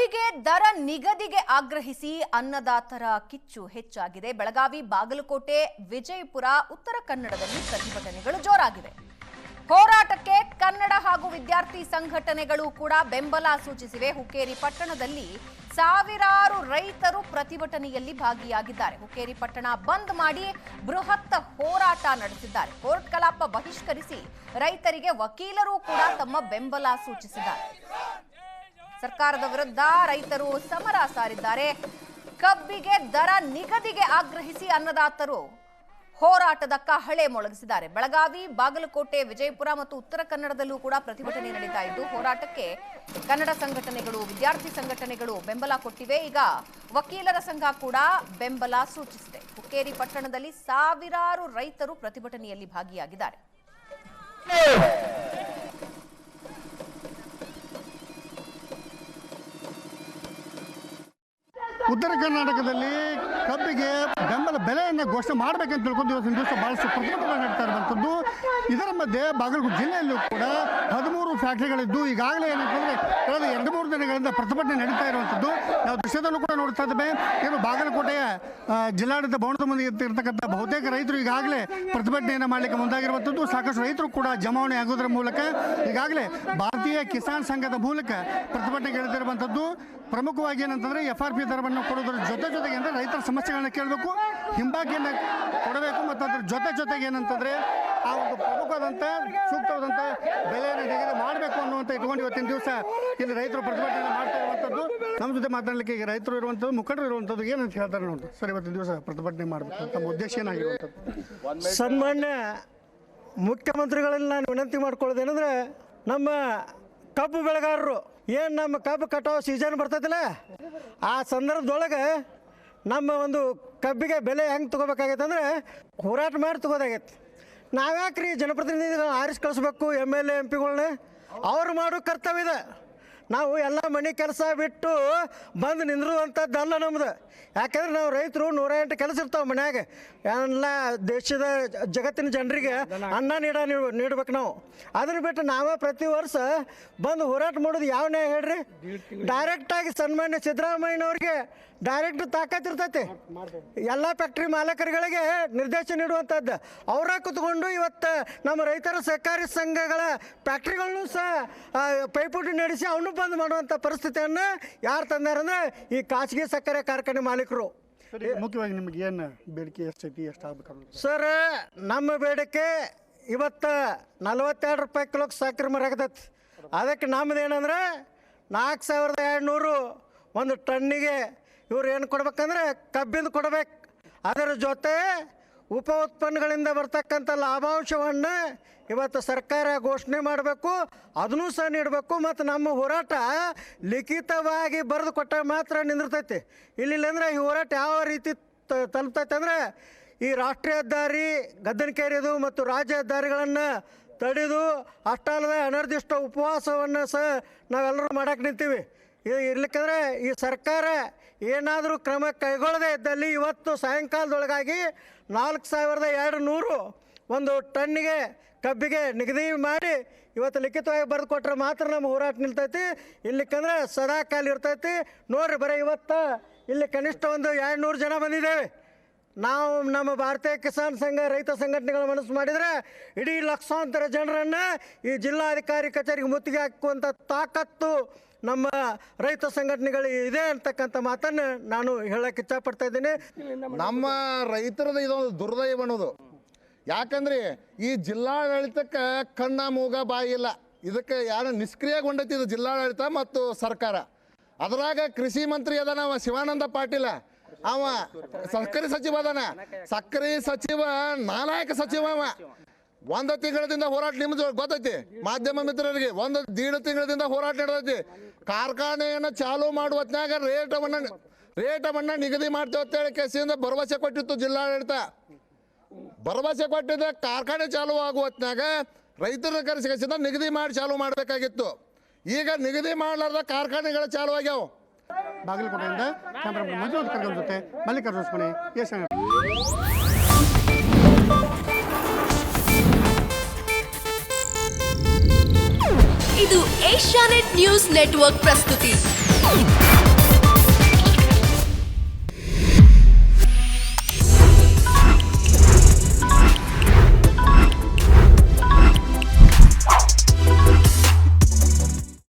ಕಬ್ಬಿಗೆ ದರ ನಿಗದಿಗೆ ಆಗ್ರಹಿಸಿ ಅನ್ನದಾತರ ಕಿಚ್ಚು ಹೆಚ್ಚಾಗಿದೆ. ಬೆಳಗಾವಿ, ಬಾಗಲಕೋಟೆ, ವಿಜಯಪುರ, ಉತ್ತರ ಕನ್ನಡದಲ್ಲಿ ಪ್ರತಿಭಟನೆಗಳು ಜೋರಾಗಿವೆ ಹೋರಾಟಕ್ಕೆ ಕನ್ನಡ ಹಾಗೂ ವಿದ್ಯಾರ್ಥಿ ಸಂಘಟನೆಗಳು ಕೂಡ ಬೆಂಬಲ ಸೂಚಿಸಿವೆ. ಹುಕ್ಕೇರಿ ಪಟ್ಟಣದಲ್ಲಿ ಸಾವಿರಾರು ರೈತರು ಪ್ರತಿಭಟನೆಯಲ್ಲಿ ಭಾಗಿಯಾಗಿದ್ದಾರೆ. ಹುಕ್ಕೇರಿ ಪಟ್ಟಣ ಬಂದ್ ಮಾಡಿ ಬೃಹತ್ ಹೋರಾಟ ನಡೆಸಿದ್ದಾರೆ. ಕೋರ್ಟ್ ಕಲಾಪ ಬಹಿಷ್ಕರಿಸಿ ರೈತರಿಗೆ ವಕೀಲರು ಕೂಡ ತಮ್ಮ ಬೆಂಬಲ ಸೂಚಿಸಿದ್ದಾರೆ. ಸರ್ಕಾರದ ವಿರುದ್ಧ ರೈತರು ಸಮರ ಸಾರಿದ್ದಾರೆ. ಕಬ್ಬಿಗೆ ದರ ನಿಗದಿಗೆ ಆಗ್ರಹಿಸಿ ಅನ್ನದಾತರು ಹೋರಾಟದ ಕಹಳೆ ಮೊಳಗಿಸಿದ್ದಾರೆ. ಬೆಳಗಾವಿ, ಬಾಗಲಕೋಟೆ, ವಿಜಯಪುರ ಮತ್ತು ಉತ್ತರ ಕನ್ನಡದಲ್ಲೂ ಕೂಡ ಪ್ರತಿಭಟನೆ ನಡೀತಾ ಇದ್ದು, ಹೋರಾಟಕ್ಕೆ ಕನ್ನಡ ಸಂಘಟನೆಗಳು, ವಿದ್ಯಾರ್ಥಿ ಸಂಘಟನೆಗಳು ಬೆಂಬಲ ಕೊಟ್ಟಿವೆ. ಈಗ ವಕೀಲರ ಸಂಘ ಕೂಡ ಬೆಂಬಲ ಸೂಚಿಸಿದೆ. ಹುಕ್ಕೇರಿ ಪಟ್ಟಣದಲ್ಲಿ ಸಾವಿರಾರು ರೈತರು ಪ್ರತಿಭಟನೆಯಲ್ಲಿ ಭಾಗಿಯಾಗಿದ್ದಾರೆ. ಉತ್ತರ ಕರ್ನಾಟಕದಲ್ಲಿ ಕಬ್ಬಿಗೆ ಬೆಂಬಲ ಬೆಲೆಯನ್ನು ಘೋಷಣೆ ಮಾಡಬೇಕಂತ ತಿಳ್ಕೊಂಡು ಇವತ್ತಿನ ದಿವಸ ಬಹಳಷ್ಟು ಪ್ರತಿಭಟನೆ ನಡೀತಾ ಇರುವಂಥದ್ದು. ಇದರ ಮಧ್ಯೆ ಬಾಗಲಕೋಟೆ ಜಿಲ್ಲೆಯಲ್ಲೂ ಕೂಡ ಹದಿಮೂರು ಫ್ಯಾಕ್ಟರಿಗಳಿದ್ದು ಈಗಾಗಲೇ ಏನಂತಂದರೆ ಕಳೆದ ಎರಡು ಮೂರು ದಿನಗಳಿಂದ ಪ್ರತಿಭಟನೆ ನಡೀತಾ ಇರುವಂಥದ್ದು. ನಾವು ದೃಶ್ಯದಲ್ಲೂ ಕೂಡ ನೋಡ್ತಾ ಇದ್ದೇವೆ. ಏನು ಬಾಗಲಕೋಟೆಯ ಜಿಲ್ಲಾಡಳಿತ ಭವನದ ಮುಂದೆ ಇರ್ತಕ್ಕಂಥ ಬಹುತೇಕ ರೈತರು ಈಗಾಗಲೇ ಪ್ರತಿಭಟನೆಯನ್ನು ಮಾಡಲಿಕ್ಕೆ ಮುಂದಾಗಿರುವಂಥದ್ದು. ಸಾಕಷ್ಟು ರೈತರು ಕೂಡ ಜಮಾವಣೆ ಆಗೋದ್ರ ಮೂಲಕ ಈಗಾಗಲೇ ಭಾರತೀಯ ಕಿಸಾನ್ ಸಂಘದ ಮೂಲಕ ಪ್ರತಿಭಟನೆ ಇಳಿದಿರುವಂಥದ್ದು ಪ್ರಮುಖವಾಗಿ ಏನಂತಂದ್ರೆ ಎಫ್ ಆರ್ ಪಿ ದರವನ್ನು ಕೊಡೋದ್ರ ಜೊತೆ ಜೊತೆಗೆ ಅಂದರೆ ರೈತರ ಸಮಸ್ಯೆಗಳನ್ನು ಕೇಳಬೇಕು ಹಿಂಬಾಕಿಯನ್ನು ಕೊಡಬೇಕು ಮತ್ತು ಅದ್ರ ಜೊತೆ ಜೊತೆಗೆ ಏನಂತಂದರೆ ಆ ಒಂದು ಪ್ರಮುಖವಾದಂಥ, ಸೂಕ್ತವಾದಂಥ ಬೆಲೆಯನ್ನು ನಿಗದಿ ಮಾಡಬೇಕು ಅನ್ನುವಂಥ ಇಟ್ಕೊಂಡು ಇವತ್ತಿನ ದಿವಸ ಇಲ್ಲಿ ರೈತರು ಪ್ರತಿಭಟನೆ ಮಾಡ್ತಾ ಇರುವಂಥದ್ದು. ನಮ್ಮ ಜೊತೆ ಮಾತನಾಡಲಿಕ್ಕೆ ಈಗ ರೈತರು ಇರುವಂಥದ್ದು, ಮುಖಂಡರು ಇರುವಂಥದ್ದು ಏನಂತ ಹೇಳ್ತಾರೆ ನೋಡಿ ಸರ್ ಇವತ್ತಿನ ದಿವಸ ಪ್ರತಿಭಟನೆ ಮಾಡಬೇಕು ತಮ್ಮ ಉದ್ದೇಶ ಏನಾಗಿರುವಂಥದ್ದು ಸನ್ಮಾನ್ಯ ಮುಖ್ಯಮಂತ್ರಿಗಳಲ್ಲಿ ನಾನು ವಿನಂತಿ ಮಾಡ್ಕೊಳ್ಳೋದೇನೆಂದರೆ ನಮ್ಮ ಕಬ್ಬು ಬೆಳೆಗಾರರು ಏನು ನಮ್ಮ ಕಬ್ಬು ಕಟಾವು ಸೀಸನ್ ಬರ್ತೈತಿಲ್ಲ ಆ ಸಂದರ್ಭದೊಳಗೆ ನಮ್ಮ ಒಂದು ಕಬ್ಬಿಗೆ ಬೆಲೆ ಹೆಂಗೆ ತೊಗೋಬೇಕಾಗೈತೆ ಅಂದರೆ ಹೋರಾಟ ಮಾಡಿ ತೊಗೋದಾಗೈತೆ. ನಾವ್ಯಾಕ್ರಿ ಜನಪ್ರತಿನಿಧಿಗಳನ್ನ ಆರಿಸಿ ಕಳಿಸ್ಬೇಕು ಎಂ ಎಲ್ ಎ ಎಂ ಪಿಗಳನ್ನ ಅವ್ರು ಮಾಡೋ ಕರ್ತವ್ಯ ಇದೆ. ನಾವು ಎಲ್ಲ ಮನೆ ಕೆಲಸ ಬಿಟ್ಟು ಬಂದು ನಿಂದಿರುವಂಥದ್ದಲ್ಲ ನಮ್ದು. ಯಾಕಂದ್ರೆ ನಾವು ರೈತರು ನೂರ ಎಂಟು ಕೆಲಸ ಇರ್ತಾವೆ ಮನ್ಯಾಗ. ಎಲ್ಲ ದೇಶದ ಜಗತ್ತಿನ ಜನರಿಗೆ ಅನ್ನ ನೀಡ ನೀಡ್ಬೇಕು ನಾವು. ಅದನ್ನ ಬಿಟ್ಟು ನಾವೇ ಪ್ರತಿ ವರ್ಷ ಬಂದು ಹೋರಾಟ ಮಾಡೋದು ಯಾವ ನ್ಯಾಯ ಹೇಳ್ರಿ? ಡೈರೆಕ್ಟಾಗಿ ಸನ್ಮಾನ್ಯ ಸಿದ್ದರಾಮಯ್ಯನವ್ರಿಗೆ ಡೈರೆಕ್ಟ್ ತಾಕತ್ ಇರ್ತೈತಿ. ಎಲ್ಲ ಫ್ಯಾಕ್ಟ್ರಿ ಮಾಲಕರುಗಳಿಗೆ ನಿರ್ದೇಶನ ನೀಡುವಂಥದ್ದು. ಅವರ ಕುತ್ಕೊಂಡು ಇವತ್ತು ನಮ್ಮ ರೈತರ ಸಹಕಾರಿ ಸಂಘಗಳ ಫ್ಯಾಕ್ಟ್ರಿಗಳನ್ನು ಸಹ ಪೈಪೋಟಿ ನಡೆಸಿ ಅವನು ಬಂದ್ ಮಾಡುವಂಥ ಪರಿಸ್ಥಿತಿಯನ್ನು ಯಾರು ತಂದಾರಂದ್ರೆ ಈ ಖಾಸಗಿ ಸಕ್ಕರೆ ಕಾರ್ಖಾನೆ ಮಾಲೀಕರು. ಸರಿ ಮುಖ್ಯವಾಗಿ ನಿಮ್ಗೆ ಏನು ಬೇಡಿಕೆ ಎಷ್ಟೈತಿ ಎಷ್ಟು ಆಗ್ಬೇಕಾಗುತ್ತೆ ಸರ್ ನಮ್ಮ ಬೇಡಿಕೆ ಇವತ್ತು ನಲ್ವತ್ತೆರಡು ರೂಪಾಯಿ ಕಿಲೋಕ್ಕೆ ಸಕ್ಕರೆ ಮರಾಗತೈತಿ ಅದಕ್ಕೆ ನಮ್ದು ಏನಂದ್ರೆ ನಾಲ್ಕು ಸಾವಿರದ ಎರಡುನೂರು ಒಂದು ಟನ್ನಿಗೆ ಇವ್ರು ಏನು ಕೊಡ್ಬೇಕಂದ್ರೆ ಕಬ್ಬಿಂದ ಕೊಡ್ಬೇಕು. ಅದರ ಜೊತೆ ಉಪ ಉತ್ಪನ್ನಗಳಿಂದ ಬರ್ತಕ್ಕಂಥ ಲಾಭಾಂಶವನ್ನು ಇವತ್ತು ಸರ್ಕಾರ ಘೋಷಣೆ ಮಾಡಬೇಕು, ಅದನ್ನೂ ಸಹ ನೀಡಬೇಕು, ಮತ್ತು ನಮ್ಮ ಹೋರಾಟ ಲಿಖಿತವಾಗಿ ಬರೆದು ಕೊಟ್ಟ ಮಾತ್ರ ನಿಂದಿರ್ತೈತಿ. ಇಲ್ಲಿಲ್ಲಂದ್ರೆ ಈ ಹೋರಾಟ ಯಾವ ರೀತಿ ತಲುಪ್ತೈತೆ ಅಂದರೆ ಈ ರಾಷ್ಟ್ರೀಯ ಹೆದ್ದಾರಿ, ಗದ್ದನಕೇರಿದು ಮತ್ತು ರಾಜ್ಯ ಹೆದ್ದಾರಿಗಳನ್ನು ತಡೆದು ಅಷ್ಟಲ್ಲದೆ ಅನಿರ್ದಿಷ್ಟ ಉಪವಾಸವನ್ನು ಸಹ ನಾವೆಲ್ಲರೂ ಮಾಡಕ್ಕೆ ನಿಂತೀವಿ. ಇದು ಇರ್ಲಿಕ್ಕಂದ್ರೆ ಈ ಸರ್ಕಾರ ಏನಾದರೂ ಕ್ರಮ ಕೈಗೊಳ್ಳದೇ ಇದ್ದಲ್ಲಿ ಇವತ್ತು ಸಾಯಂಕಾಲದೊಳಗಾಗಿ ನಾಲ್ಕು ಸಾವಿರದ ಎರಡು ನೂರು ಒಂದು ಟನ್ನಿಗೆ ಕಬ್ಬಿಗೆ ನಿಗದಿ ಮಾಡಿ ಇವತ್ತು ಲಿಖಿತವಾಗಿ ಬರೆದು ಕೊಟ್ಟರೆ ಮಾತ್ರ ನಮ್ಮ ಹೋರಾಟ ನಿಲ್ತೈತಿ. ಇಲ್ಲಿಕ್ಕಂದ್ರೆ ಸದಾ ಕಾಲ ಇರ್ತೈತಿ. ನೋಡ್ರಿ ಬರೀ ಇವತ್ತು ಇಲ್ಲಿ ಕನಿಷ್ಠ ಒಂದು ಎರಡು ನೂರು ಜನ ಬಂದಿದ್ದೇವೆ. ನಾವು ನಮ್ಮ ಭಾರತೀಯ ಕಿಸಾನ್ ಸಂಘ ರೈತ ಸಂಘಟನೆಗಳ ಮನಸ್ಸು ಮಾಡಿದರೆ ಇಡೀ ಲಕ್ಷಾಂತರ ಜನರನ್ನು ಈ ಜಿಲ್ಲಾಧಿಕಾರಿ ಕಚೇರಿಗೆ ಮುತ್ತಿಗೆ ಹಾಕುವಂಥ ತಾಕತ್ತು ನಮ್ಮ ರೈತ ಸಂಘಟನೆಗಳು ಇದೆ ಅಂತಕ್ಕಂಥ ಮಾತನ್ನು ನಾನು ಹೇಳಕ್ಕೆ ಇಚ್ಛಪಡ್ತಾ ಇದ್ದೀನಿ. ನಮ್ಮ ರೈತರದ್ದು ಇದೊಂದು ದುರ್ದೈವ ಅನ್ನೋದು. ಯಾಕಂದ್ರೆ ಈ ಜಿಲ್ಲಾಡಳಿತಕ್ಕೆ ಕಣ್ಣ ಮೂಗ ಬಾಯಿ ಇಲ್ಲ. ಇದಕ್ಕೆ ಯಾರು ನಿಷ್ಕ್ರಿಯಗೊಂಡೈತಿ ಇದು ಜಿಲ್ಲಾಡಳಿತ ಮತ್ತು ಸರ್ಕಾರ. ಅದರಾಗ ಕೃಷಿ ಮಂತ್ರಿ ಅದ ನಾವು ಶಿವಾನಂದ ಪಾಟೀಲ. ಅವ ಸಕ್ಕರೆ ಸಚಿವ ಅದಾನ. ಸಕ್ಕರೆ ಸಚಿವ, ನಾಲಾಯಕ ಸಚಿವ ಅವ. ಒಂದು ತಿಂಗಳದಿಂದ ಹೋರಾಟ ನಿಮ್ದು ಗೊತ್ತೈತಿ? ಮಾಧ್ಯಮ ಮಿತ್ರರಿಗೆ ಒಂದು ದೀಡು ತಿಂಗಳದಿಂದ ಹೋರಾಟ ನಡೆದೈತಿ. ಕಾರ್ಖಾನೆಯನ್ನು ಚಾಲೂ ಮಾಡುವ ರೇಟವನ್ನ ರೇಟವನ್ನ ನಿಗದಿ ಮಾಡ್ತೇವೆ ಅಂತೇಳಿ ಕೆಸಿಯಿಂದ ಭರವಸೆ ಕೊಟ್ಟಿತ್ತು ಜಿಲ್ಲಾಡಳಿತ. ಭರವಸೆ ಕೊಟ್ಟಿದ್ದ ಕಾರ್ಖಾನೆ ಚಾಲು ಆಗುವ ಹೊತ್ನ್ಯಾಗ ರೈತರ ಕೆಸಿಂದ ನಿಗದಿ ಮಾಡಿ ಚಾಲು ಮಾಡಬೇಕಾಗಿತ್ತು. ಈಗ ನಿಗದಿ ಮಾಡಲಾರ್ದ ಕಾರ್ಖಾನೆಗಳು ಚಾಲು ಆಗ್ಯಾವ. ಬಾಗಲಕೋಟೆಯಿಂದ ಮಂಜು ಅಂತ ಕರ್ಗಲ್ ಜೊತೆ ಮಲ್ಲಿಕಾರ್ಜುನ ಎಸ್ ಇದು ಏಷ್ಯಾನೆಟ್ ನ್ಯೂಸ್ ನೆಟ್ವರ್ಕ್ ಪ್ರಸ್ತುತಿ.